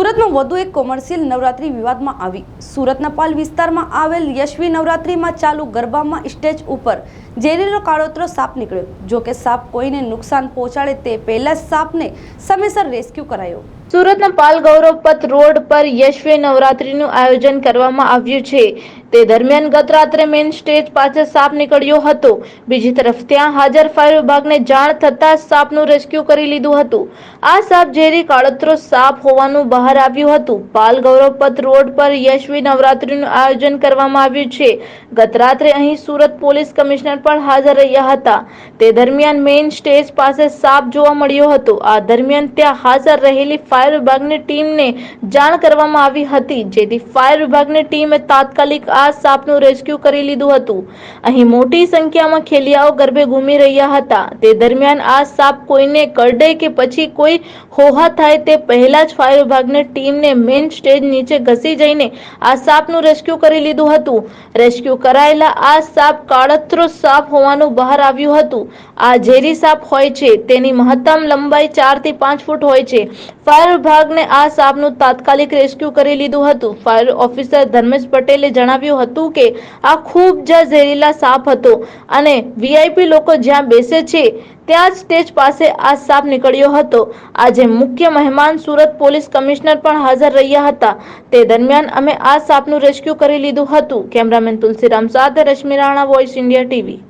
સુરતમાં વધુ એક કોમર્શિયલ નવરાત્રી વિવાદમાં આવી. સુરતના પાલ વિસ્તારમાં આવેલ યશવી નવરાત્રીમાં ચાલુ ગરબામાં સ્ટેજ ઉપર ઝેરીલો કાળોતરો સાપ નીકળ્યો. જો કે સાપ કોઈને નુકસાન પહોંચાડે તે પહેલા સાપને સમયસર રેસ્ક્યુ કરાયો. સુરતના પાલ ગૌરવપથ રોડ પર યશવી નવરાત્રીનું આયોજન કરવામાં આવ્યું છે. તે દરમિયાન ગત રાત્રે મેઇન સ્ટેજ પાસે સાપ નીકળ્યો હતો. બીજી તરફ ત્યાં હાજર ફાયર વિભાગને જાણ થતાં સાપનું રેસ્ક્યુ કરી લીધું હતું. આ સાપ ઝેરી કાળોતરો સાપ હોવાનું બહાર આવ્યું હતું. પાલ ગૌરવપથ રોડ પર યશવી નવરાત્રીનું આયોજન કરવામાં આવ્યું છે. ગત રાત્રે અહીં સુરત પોલીસ કમિશનર પણ હાજર રહ્યા હતા. તે દરમિયાન મેઇન સ્ટેજ પાસે સાપ જોવા મળ્યો હતો. આ દરમિયાન ત્યાં હાજર રહેલી ફાયર વિભાગની ટીમને જાણ કરવામાં આવી હતી, જેથી ફાયર વિભાગની ટીમે તાત્કાલિક આ સાપનું રેસ્ક્યુ કરી લીધું હતું. અહીં મોટી સંખ્યામાં ખેલિયાઓ ગર્ભે ઘૂમી રહ્યા હતા. તે દરમિયાન આ સાપ કોઈને કરડે કે પછી કોઈ હોહા થાય તે પહેલા જ ફાયર વિભાગની ટીમને મેઇન સ્ટેજ નીચે ઘસી જઈને આ સાપનું રેસ્ક્યુ કરી લીધું હતું. રેસ્ક્યુ કરાયેલા આ સાપ કાળત્રો સાપ હોવાનું બહાર આવ્યું હતું. આ ઝેરી સાપ હોય છે. તેની મહત્તમ લંબાઈ ચારથી પાંચ ફૂટ હોય છે. ફાયર વિભાગને આ સાપનું તાત્કાલિક રેસ્ક્યુ કરી લીધું હતું. ફાયર ઓફિસર ધર્મેશ પટેલે જણાવ્યું હતું કે આ ખૂબ જ ઝેરીલા સાપ હતો અને વીઆઈપી લોકો જ્યાં બેસે છે, ત્યાં જ સ્ટેજ પાસે આ સાપ નીકળ્યો હતો. આજે મુખ્ય મહેમાન સુરત પોલીસ કમિશનર પણ હાજર રહ્યા હતા. તે દરમિયાન અમે આ સાપનું રેસ્ક્યુ કરી લીધું હતું. કેમેરામેન તુલસીરામ સાથે Rashmi Rana voice India TV